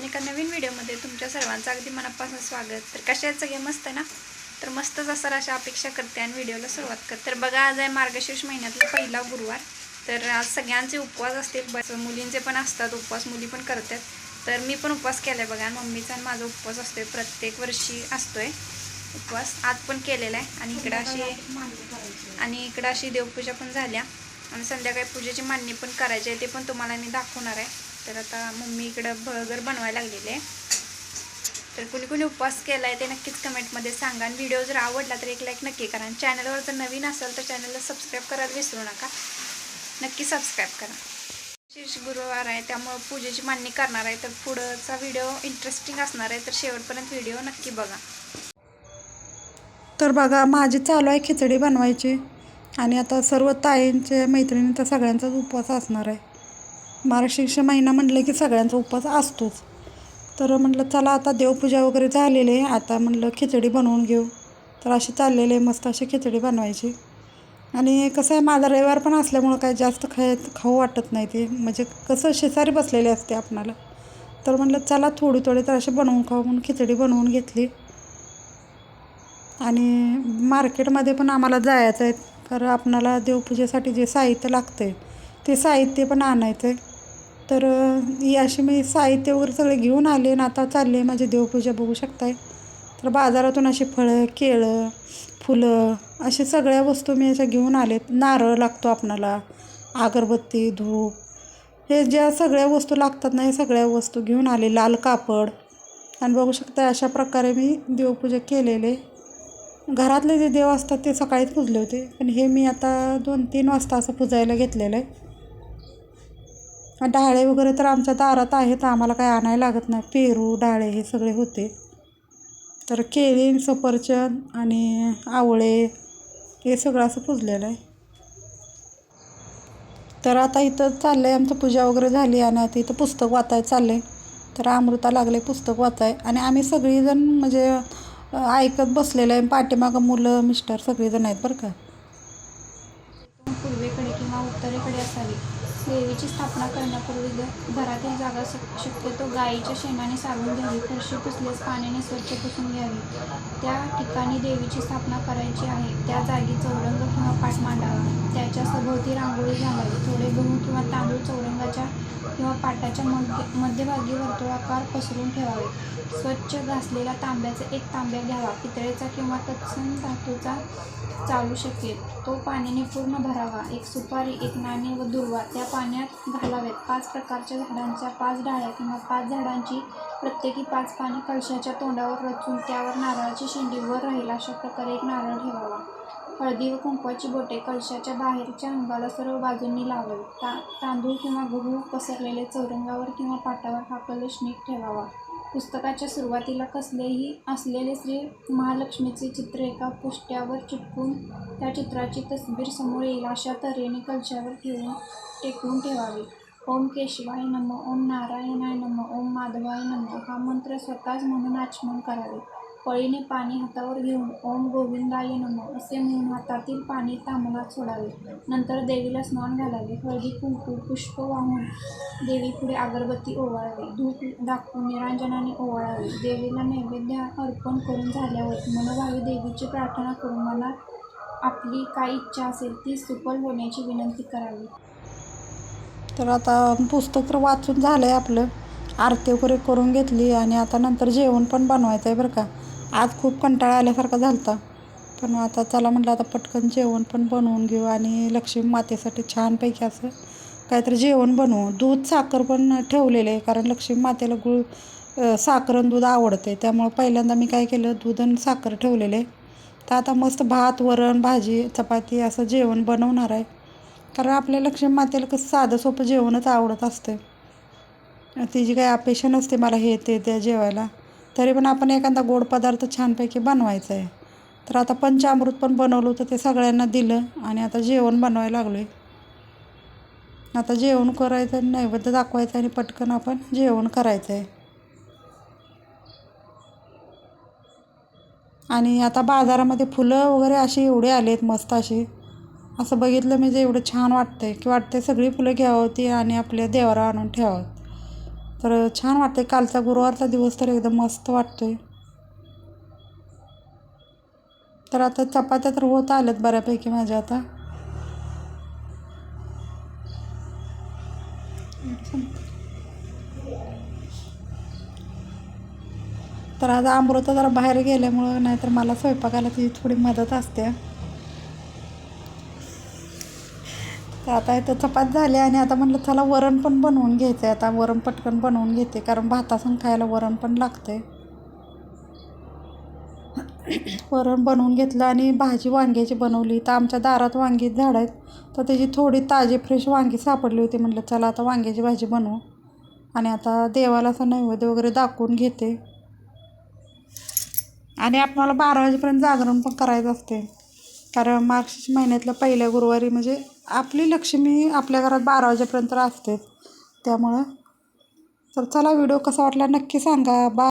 अजून एका नवीन व्हिडिओमध्ये तुमच्या सर्वांचं अगदी मनापासून स्वागत. तर कशा आहेत सगळे? मस्त ना? तर मस्तच असं अशा अपेक्षा करते आणि व्हिडिओला सुरुवात करते. तर बघा आज आहे मार्गशीर्ष महिन्यातला पहिला गुरुवार. तर आज सगळ्यांचे उपवास असतील. बस मुलींचे पण असतात उपवास मुली पण करतात. तर मी पण उपवास केला आहे बघा मम्मीचा आणि माझा उपवास असतोय. प्रत्येक वर्षी असतोय उपवास. आज पण केलेला आहे. आणि इकडं अशी आणि इकडं अशी देवपूजा पण झाल्या. आणि संध्याकाळी पूजेची मांडणी पण करायची आहे. ते पण तुम्हाला मी दाखवणार आहे. तर आता मम्मी इकडं भगर बनवायला लागलेले तर कुणी कुणी उपवास केला आहे ते नक्कीच कमेंटमध्ये सांगा. आणि व्हिडिओ जर आवडला तर एक लाईक नक्की करा. आणि चॅनलवर जर नवीन असेल तर चॅनलला सबस्क्राईब करायला विसरू नका. नक्की सबस्क्राईब करा. शिष गुरुवार आहे त्यामुळं पूजेची मांडणी करणार आहे. तर पुढचा व्हिडिओ इंटरेस्टिंग असणार आहे तर शेवटपर्यंत व्हिडिओ नक्की बघा. तर बघा माझी चालू आहे खिचडी बनवायची. आणि आता सर्व ताईंचे मैत्रिणी तर सगळ्यांचाच उपवास असणार आहे. मार्गशीर्ष महिना म्हटलं की सगळ्यांचा उपवास असतोच. तर म्हटलं चला आता देवपूजा वगैरे झालेली आहे. आता म्हटलं खिचडी बनवून घेऊ. तर अशी चाललेली आहे मस्त अशी खिचडी बनवायची. आणि कसं आहे माझा रविवार पण असल्यामुळं काय जास्त खाय खाऊ वाटत नाही ते. म्हणजे कसं शेजारी बसलेले असते आपणाला. तर म्हटलं चला थोडी थोडी तर अशी बनवून खाऊ म्हणून खिचडी बनवून घेतली. आणि मार्केटमध्ये पण आम्हाला जायचं आहे. कारण आपणाला देवपूजेसाठी जे साहित्य लागतं आहे ते साहित्य पण आणायचं आहे तर ही अशी मी साहित्य वगैरे सगळे घेऊन आले आणि आता चालले माझी देवपूजा बघू शकताय. तर बाजारातून अशी फळं केळं फुलं अशा सगळ्या वस्तू मी अशा घेऊन आलेत. नारळ लागतो आपणाला अगरबत्ती धूप हे ज्या सगळ्या वस्तू लागतात ना हे सगळ्या वस्तू घेऊन आले. लाल कापड. आणि बघू शकता अशा प्रकारे मी देवपूजा केलेले. घरातले जे देव असतात ते सकाळीच पुजले होते. पण हे मी आता दोन तीन वाजता असं पुजायला घेतलेलं आहे. डाळे वगैरे तर आमच्या दारात आहेत आम्हाला काय आणायला लागत नाही. पेरू डाळे हे सगळे होते. तर केळी सफरचंद आणि आवळे हे सगळं असं पुजलेलं आहे. तर आता इथं चाललं आहे आमचं पूजा वगैरे झाली आणि आता इथं पुस्तक वाचाय चाललं आहे तर अमृता लागले पुस्तक वाचाय आणि आम्ही सगळीजण म्हणजे ऐकत बसलेलं आहे. पाठीमागं मुलं मिस्टर सगळेजण आहेत बरं का. पूर्वेकडे किंवा उत्तरेकडे असावी. देवीची स्थापना करण्यापूर्वी घरातील जागा शक्यतो गाईच्या शेणाने साधून घ्यावी फरशी पुसल्यास पाण्याने स्वच्छ पुसून घ्यावी. त्या ठिकाणी देवीची स्थापना करायची आहे. त्या जागी चौरंग किंवा पाठ मांडावा. त्याच्या सभोवती रांगोळी घालावी. थोडे गहू किंवा तांदूळ चौरंगाच्या किंवा पाटाच्या मध्य मध्यभागी वर्तुळाकार पसरून ठेवावे. स्वच्छ घासलेला तांब्याचा एक तांब्या घ्यावा. पितळेचा किंवा तत्सम धातूचा चालू शकेल. तो पाण्याने पूर्ण भरावा. एक सुपारी एक नाणे व दुर्वा. त्या पाण्यात घालावेत. पाच प्रकारच्या झाडांच्या पाच डाळ्या किंवा पाच झाडांची प्रत्येकी पाच पाने कळशाच्या तोंडावर रचून त्यावर नारळाची शेंडी वर राहील अशा प्रकारे एक नारळ ठेवावा. हळदी व कुंकवाची बोटे कळशाच्या बाहेरच्या अंगाला सर्व बाजूंनी लावावी. ता तांदूळ किंवा गहू पसरलेले चौरंगावर किंवा पाटावर हा कलश नीट ठेवावा. पुस्तकाच्या सुरुवातीला कसलेही असलेले श्री महालक्ष्मीचे चित्र एका पुष्ट्यावर चिटकून त्या चित्राची तस्बीर समोर येईल अशा तऱ्हेने कलशावर ठेवून टेकवून ठेवावी. ओम केशवाय नम ओम नारायणाय नम ओम माधवाय नम हा मंत्र स्वतःच म्हणून आचमन करावे. पळीने पाणी हातावर घेऊन ओम गोविंदाय नम असे म्हणून हातातील पाणी तांबलात सोडावे. नंतर देवीला स्नान घालावे. हळदी कुंकू पुष्प वाहून देवीपुढे अगरबत्ती ओवाळावी. धूप दाखवून निरांजनाने ओवाळावे. देवीला नैवेद्य अर्पण करून झाल्यावर मनोभावी देवीची प्रार्थना करून मनात आपली काय इच्छा असेल ती सुफल होण्याची विनंती करावी. तर आता पुस्तक तर वाचून झालं आहे आपलं. आरती वगैरे करून घेतली आणि आता नंतर जेवण पण बनवायचं आहे बरं का. आज खूप कंटाळा आल्यासारखा झाला होता पण आता चला म्हटलं आता पटकन जेवण पण बनवून घेऊ आणि लक्ष्मी मातेसाठी छानपैकी असं काहीतरी जेवण बनवू. दूध साखर पण ठेवलेले आहे कारण लक्ष्मी मातेला गुळ साखर आणि दूध आवडते त्यामुळं पहिल्यांदा मी काय केलं दूध आणि साखर ठेवलेले तर आता मस्त भात वरण भाजी चपाती असं जेवण बनवणार आहे. कारण आपल्या लक्ष्मी मातेला कसं साधं सोपं जेवणच आवडत असते तिची काही अपेक्षा नसते मला हे ते त्या जेवायला. तरी पण आपण एखादा गोड पदार्थ छानपैकी बनवायचा आहे तर आता पंचामृत पण बनवलं होतं ते सगळ्यांना दिलं आणि आता जेवण बनवायला लागलो आहे आता जेवण करायचं नैवेद्य दाखवायचं आणि पटकन आपण जेवण करायचं आहे आणि आता बाजारामध्ये फुलं वगैरे अशी एवढे आली आहेत मस्त अशी. असं बघितलं म्हणजे एवढं छान वाटतं आहे की वाटते सगळी फुलं घ्यावं होती आणि आपल्या देवाला आणून ठेवावं. तर छान वाटते कालचा गुरुवारचा दिवस तर एकदम मस्त वाटतो आहे तर आता चपात्या तर होत आल्यात बऱ्यापैकी माझ्या आता. तर आज अमृता जरा बाहेर गेल्यामुळं नाहीतर मला स्वयंपाकाला ती थोडी मदत असते. तर आता इथं चपात झाले आणि आता म्हटलं चला वरण पण बनवून घ्यायचं आहे आता वरण पटकन बनवून घेते कारण भातासून खायला वरण पण लागते वरण बनवून घेतलं आणि भाजी वांग्याची बनवली. तर आमच्या दारात वांगी झाड आहेत तर त्याची थोडी ताजी फ्रेश वांगी सापडली होती. म्हटलं चला आता वांग्याची भाजी बनवू. आणि आता देवाला असं नैवेद्य वगैरे दाखवून घेते. आणि आपल्याला बारा वाजेपर्यंत जागरण पण करायचं असते कारण मार्च महिन्यातल्या पहिल्या गुरुवारी म्हणजे आपली लक्ष्मी आपल्या घरात बारा वाजेपर्यंत असते त्यामुळं तर चला व्हिडिओ कसा वाटला नक्की सांगा. बा